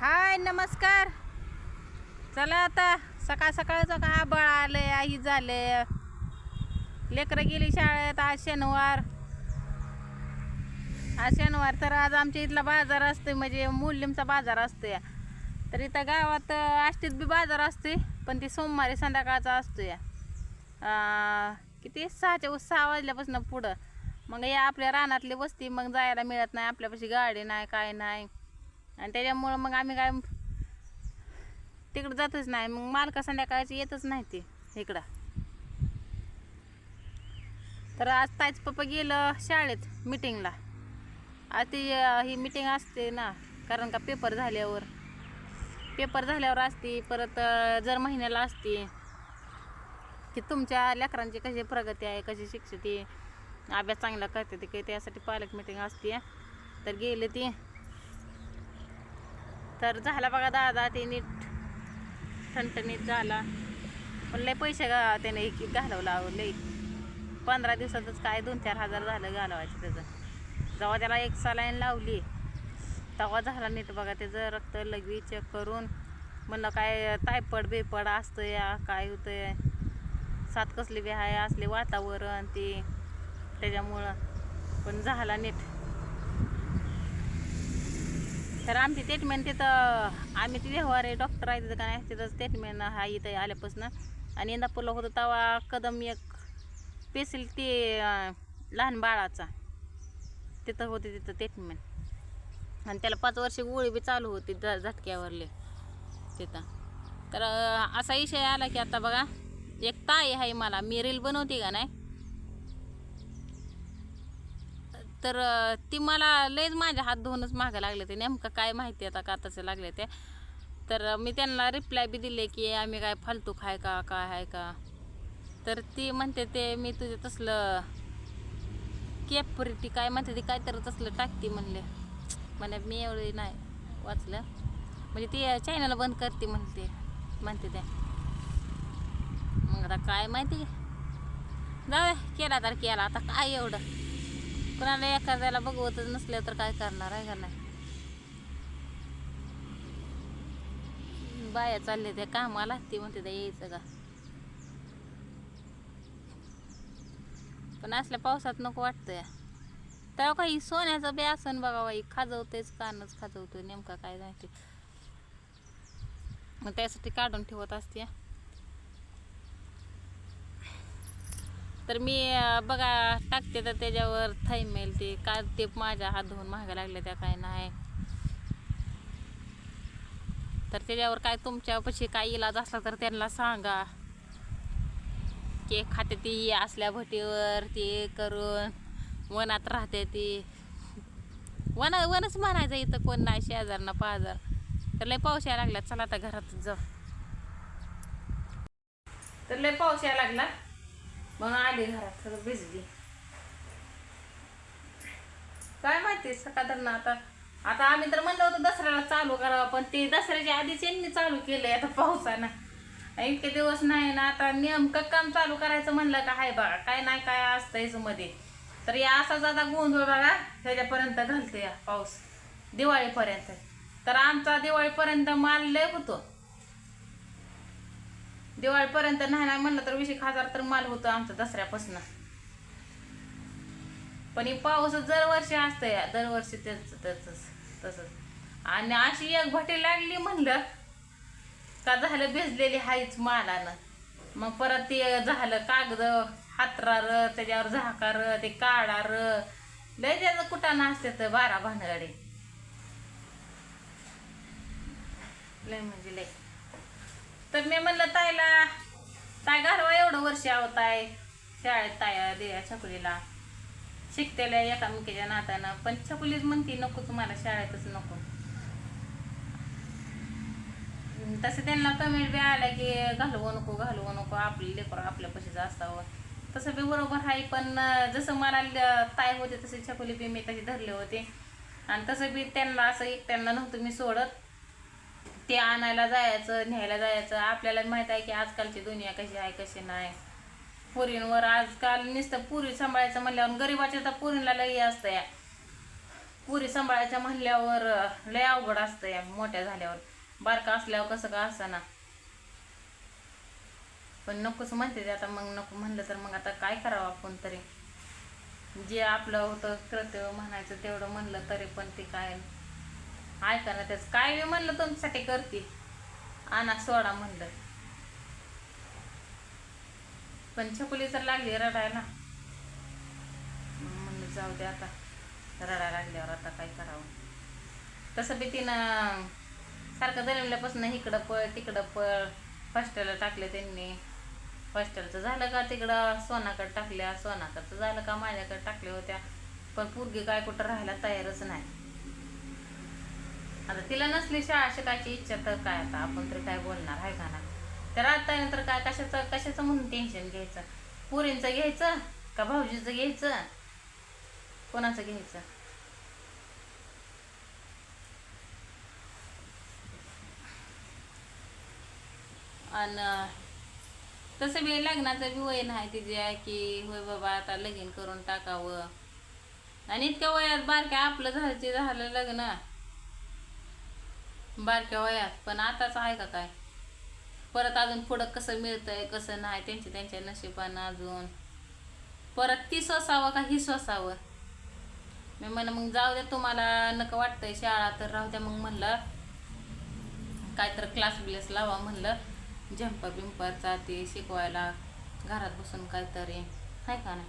हाय नमस्कार. चला आता सकाळ सकाळचं का आबाळ आलं आई झालंय लेकरं गेली शाळेत आज शनिवार. आज शनिवार तर आज आमच्या इथला बाजार असतोय म्हणजे मूल्यमचा बाजार असतोय. तर इथं गावात आष्टीत बी बाजार असते पण ती सोमवारी संध्याकाळचा असतोय. या किती? सहाच्या सहा वाजल्यापासून पुढं. मग या आपल्या रानातली वस्ती मग जायला मिळत नाही आपल्यापाशी गाडी नाही काय नाही. आणि त्याच्यामुळं मग आम्ही काय तिकडं जातच नाही. मग मालका संध्याकाळची येतच नाही ते इकडं. तर आज ताईच पप्पा गेलं शाळेत मिटिंगला आज ती ही मिटिंग असते ना कारण का पेपर झाल्यावर. पेपर झाल्यावर असते परत जर महिन्याला असते की तुमच्या लेकरांची कशी प्रगती आहे कशी शिक्षती अभ्यास चांगला करते ते काही त्यासाठी पालक मिटिंग असते तर गेले ती. तर झाला बघा दादा ते नीट ठणठणीत झाला. पण लय पैसे गा त्याने एक एक घालवला लई लय. पंधरा दिवसातच काय दोन चार हजार झालं घालवायचं त्याचं. जेव्हा त्याला एक सलाईन लावली तेव्हा झाला नीट बघा त्याचं रक्त लगवी चेक करून म्हणलं काय तायपड बेपड असतं या काय होतंय. सात कसली बी आहे असले वातावरण ते त्याच्यामुळं. पण झाला नीट. तर आमची ट्रीटमेंट तिथं आम्ही तिथे व्यवहार डॉक्टर आहे तिथं का नाही तिथं ट्रीटमेंट हा इथं आल्यापासून. आणि इंदापूरला होतं तेव्हा कदम एक पेसिल ते लहान बाळाचा. तिथं होते तिथं ट्रीटमेंट आणि त्याला पाच वर्ष गोळी बी चालू होती द झटक्यावरले तिथं. तर असा विषय आला की आता बघा एक ताई आहे मला मी रील बनवते का नाही? तर ती मला लयच माझ्या हात धुवूनच मागं लागले ते. नेमकं काय माहिती आता का तसे लागले ते. तर मी त्यांना रिप्लाय बी दिले की आम्ही काय फालतू खाय का काय आहे का? तर ती म्हणते ते मी तुझे तसलं केपरिटी काय म्हणते ती काय तर तसलं टाकते म्हणले. म्हणे मी एवढी नाही वाचलं. म्हणजे ती चॅनल बंद करते म्हणते म्हणते ते. मग आता काय माहिती? जाऊ केला तर केला. आता काय एवढं? कुणाला एखाद्याला बघवतच नसलं तर काय करणार आहे का नाही? बाया चालले त्या कामाला ती म्हणते त्या यायचं का? पण असल्या पावसात नको वाटतंय. तर काही सोन्याचं बी असन बघा बाई खाजवतेच कानच खाजवतोय नेमका काय माहिती मग त्यासाठी काढून ठेवत असते तर मी बघा टाकते तर त्याच्यावर थाईमेल ते काय ते माझ्या हात धुवून महागा लागल्या त्या काय नाही. तर त्याच्यावर काय तुमच्यापाशी काय इलाज असला तर त्यांना सांगा. केक खाते ती असल्या भटीवर ते करून वनात राहते ती. वन वनच म्हणायचं इथं कोण नाही शेजार ना पाजार. तर लय पाऊस यायला लागला. चला आता घरात जाऊ. तर लय पाऊस यायला लागला. मग आली घरात सगळं भिजली. काय माहिती सकाळ ना आता आता आम्ही तर म्हणलं होतं दसऱ्याला चालू करावं पण ते दसऱ्याच्या आधीच यांनी चालू केलंय आता पावसानं. इतके दिवस नाही ना आता नेमकं काम चालू करायचं म्हणलं का हाय बघा काय नाही काय असतं याच्यामध्ये. तर या असाच आता गोंधळ बघा ह्याच्यापर्यंत घालते या पाऊस दिवाळीपर्यंत. तर आमचा दिवाळीपर्यंत माल लय होतो. दिवाळीपर्यंत नाही नाही म्हणलं तर वीस एक हजार तर माल होतो आमचा दसऱ्यापासून. पण ही पाऊस दरवर्षी असतं या दरवर्षी त्याच त्याच तसंच. आणि अशी एक भटी लागली म्हणलं का झालं भिजलेली हाईच मालानं. मग परत ते झालं कागद हातरार त्याच्यावर झाकार ते काढार लय त्याचं कुटाणं असते तर बारा भानगडे. लय म्हणजे लय. तर मी म्हणलं ताईला ताय घालवा एवढं वर्ष आहोत आहे शाळेत ताया दे छकुलीला. शिकतेल्या एकामेकीच्या नात्यानं पण छकुलीच म्हणती नको तुम्हाला शाळेतच नको. तसं त्यांना कमेंट बी आल्या की घालवू नको घालवू नको आपली लेकरं आपल्यापाशीच असावं. तसं बी बरोबर आहे पण जसं मला ताई होते तसे छकुली बी मी तशी धरले होते. आणि तसं बी त्यांना असं एकट्यांना नव्हतं मी सोडत. ते आणायला जायचं न्यायला जायचं. आपल्याला माहीत आहे की आजकालची दुनिया कशी आहे कशी नाही. पुरींवर आजकाल नुसतं पुरी सांभाळायचं म्हणल्यावर गरिबाच्या तर पुरीला लई असतं या. पुरी सांभाळायच्या म्हणल्यावर लय अवघड असतं या मोठ्या झाल्यावर. बारका असल्यावर कसं का असं ना पण नकोच म्हणते ते आता मग नको म्हणलं तर मग आता काय करावं आपण तरी. जे आपलं होतं कर्तव्य म्हणायचं तेवढं म्हणलं तरी पण ते काय ऐका ना त्याच. काय मी म्हणलं तुमच्यासाठी करते. आणा सोडा म्हणलं. पण छकुली तर लागली रडायला. म्हणलं जाऊ दे आता. रडायला लागल्यावर आता काय करावं. तसं बी तिनं सारखं जन्मल्यापासून इकडं पळ तिकडं पळ. हॉस्टेलला टाकले त्यांनी. हॉस्टेलचं झालं का तिकडं? सोनाकडे टाकल्या. सोनाकडचं झालं का? माझ्याकडे टाकल्या होत्या. पण पोरगी काय कुठं राहायला तयारच नाही. आता तिला नसली शाळा शिकायची इच्छा तर काय आता? आपण तरी काय बोलणार? आहे का ना तर आता नंतर काय? कशाचं कशाचं म्हणून टेन्शन घ्यायचं? पुरींचं घ्यायचं का भाऊजीचं घ्यायचं? कोणाचं घ्यायचं? आणि तसं बी लग्नाचं बी वय नाही तिच्या की होय बाबा आता लगीन करून टाकावं. आणि इतक्या वयात बारक्या आपलं झालं ते झालं लग्न. बारक्या वयात पण आताच आहे का काय? परत अजून पुढं कसं मिळतंय कसं नाही त्यांच्या त्यांच्या नशिबानं अजून. परत ती सोसावं का ही सोसावं? मी म्हणलं मग जाऊ द्या तुम्हाला नका वाटतंय शाळा तर राहू द्या. मग म्हणलं काय तर क्लास बिलेस लावा. म्हणलं झंपर बिंपरचा ते शिकवायला घरात बसून काहीतरी. आहे का नाही?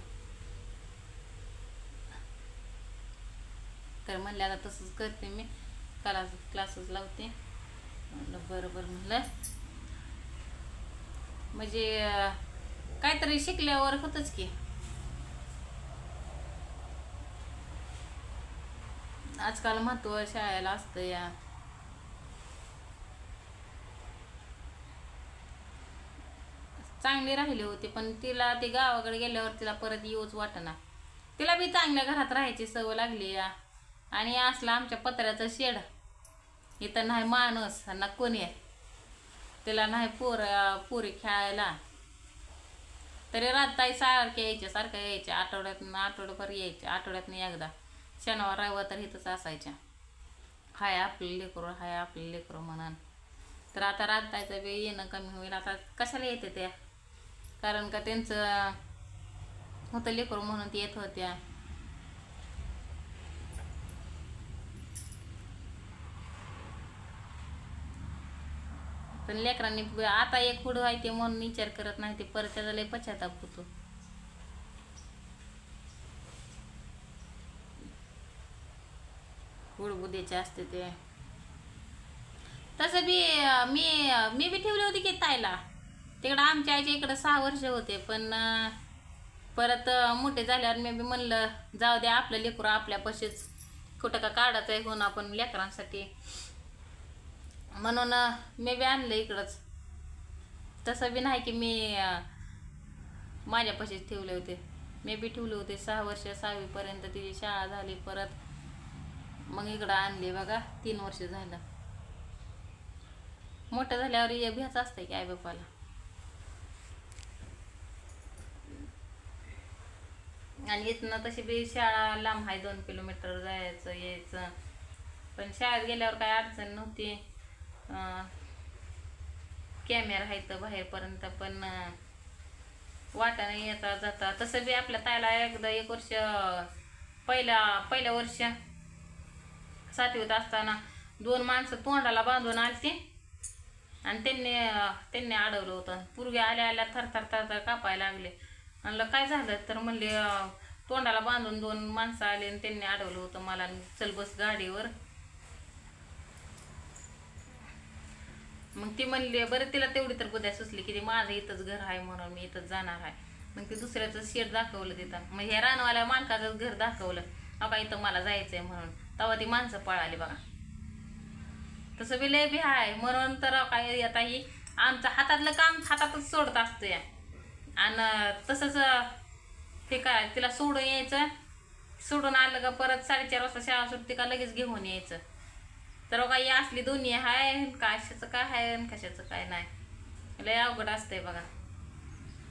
तर म्हणल्या आता तसंच करते मी. क्लास क्लासेस लावते. म्हणलं बरं बरं म्हणलं. म्हणजे काहीतरी शिकल्यावर होतच की. आजकाल महत्त्व शाळेला असतं या. चांगली राहिले होते पण तिला ते गावाकडे गेल्यावर तिला परत येऊच वाटना. तिला बी चांगल्या घरात राहायची सवय लागली या. आणि असला आमच्या पत्र्याचं शेड. इथं नाही माणूस ना कोणी आहे. तिला नाही पोर पोरी खेळायला. तरी रातताई सारख्या यायच्या सारख्या यायच्या आठवड्यातनं आठवड्याभर यायच्या आठवड्यातनं एकदा. शनिवार रविवार तर इथंच असायच्या. हाय आपलं लेकरू हाय आपलं लेकरू म्हणून. तर आता राततायचं बी येणं कमी होईल. आता कशाला येते त्या? कारण का त्यांचं होतं लेकरू म्हणून ते येत होत्या. पण लेकरांनी आता एक पुढं आहे ते म्हणून विचार करत नाही ते परत त्याचा लय पश्चाताप होतो. बुडबुद्याचे असते ते. तसं बी मी मी बी ठेवली होती की ताईला. तिकडं आमच्या आईच्या इकडं सहा वर्ष होते पण परत मोठे झाल्यावर मी बी म्हणलं जाऊ द्या आपलं लेकरं आपल्यापाशीच कुठं का काढायचं आहे होऊन आपण लेकरांसाठी. म्हणून मी बी आणलं इकडंच. तसं बी नाही की मी माझ्यापाशीच ठेवले होते. मी बी ठेवले होते सहा वर्ष सहावीपर्यंत तिची शाळा झाली परत मग इकडं आणली बघा तीन वर्ष झालं. मोठं झाल्यावर ये भ्याच असतं की आई बापाला. आणि इथनं तशी बी शाळा लांब आहे दोन किलोमीटर जायचं यायचं. पण शाळेत गेल्यावर काय अडचण नव्हती. कॅमेरा आहे तर बाहेरपर्यंत पण वाटा नाही येता जाता. तसं बी आपल्या तायला एकदा एक वर्ष पहिल्या पहिल्या वर्ष सातवीत असताना दोन माणसं तोंडाला बांधून आलती. आणि त्यांनी त्यांनी अडवलं होतं. पूर्वी आल्या आल्या थर थर थर थर कापायला लागले. म्हणलं काय झालं? तर म्हणले तोंडाला बांधून दोन माणसं आले आणि त्यांनी अडवलं होतं मला. चल बस गाडीवर. मग ती म्हणली बरं तिला तेवढी तर बुद्ध्या सुचली की ते माझं इथंच घर आहे म्हणून मी इथंच जाणार आहे. मग ते दुसऱ्याचं शेड दाखवलं तिथं. मग ह्या रानवाल्या मालकाचं घर दाखवलं. अबा इथं मला जायचंय म्हणून. तेव्हा ती माणसं पळाली बघा. तसं बी लय बी आहे म्हणून तर काय आता ही आमचं हातातलं काम हातातच सोडत असतो या. आणि तसंच ते काय तिला सोडून यायचं. सोडून आलं का परत साडेचार वाजता शाळा सुटते का लगेच घेऊन यायचं. तर हो काही असली दोन्ही आहे कशाचं काय आहे आणि कशाचं काय नाही. लय अवघड असतंय बघा.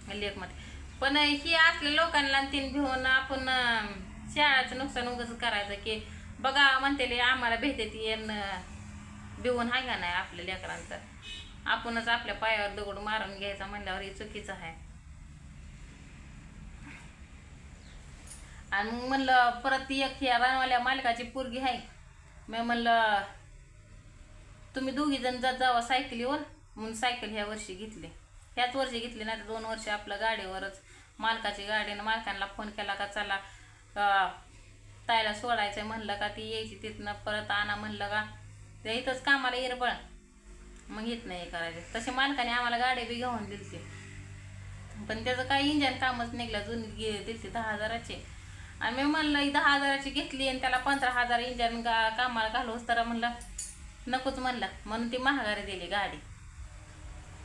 लेखमध्ये पण ही असल्या लोकांना तीन भिवून आपण अं, शाळाचं नुकसान उगच करायचं की बघा म्हणते आम्हाला भेटते ती भिवून आहे का नाही आपल्या लेकरांचं. आपणच आपल्या पायावर दगड मारून घ्यायचा म्हणल्यावर हे चुकीचं आहे आणि मग म्हणलं परत एक ह्या रानवाल्या मालकाची पोरगी आहे मी म्हणलं तुम्ही दोघी जण जात जावा सायकलीवर म्हणून सायकल ह्या वर्षी घेतली. ह्याच वर्षी घेतली नाही तर दोन वर्ष आपलं गाडीवरच. मालकाची गाडीनं मालकांना फोन केला का चला तायला ताईला सोडायचं म्हणलं का ती यायची तिथनं परत आणा म्हणलं का. ते इथंच कामाला येरबळ मग येत नाही करायचं. तसे मालकाने आम्हाला गाडी बी घेऊन दिलते. पण त्याचं काही इंजन कामच निघलं. जुनी गे दिलते दहा हजाराचे. आणि मी म्हणलं दहा हजाराची घेतली आणि त्याला पंधरा हजार इंजन गा कामाला घालूस तर म्हणलं नकोच म्हणलं. म्हणून ती महागारी दिली गाडी.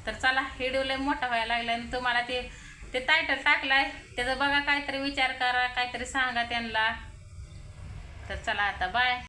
तर चला व्हिडिओ लय मोठा व्हायला लागला आणि तुम्हाला ते ते टायटल टाकलाय. त्याचा बघा काहीतरी विचार करा काहीतरी सांगा त्यांना. तर चला आता बाय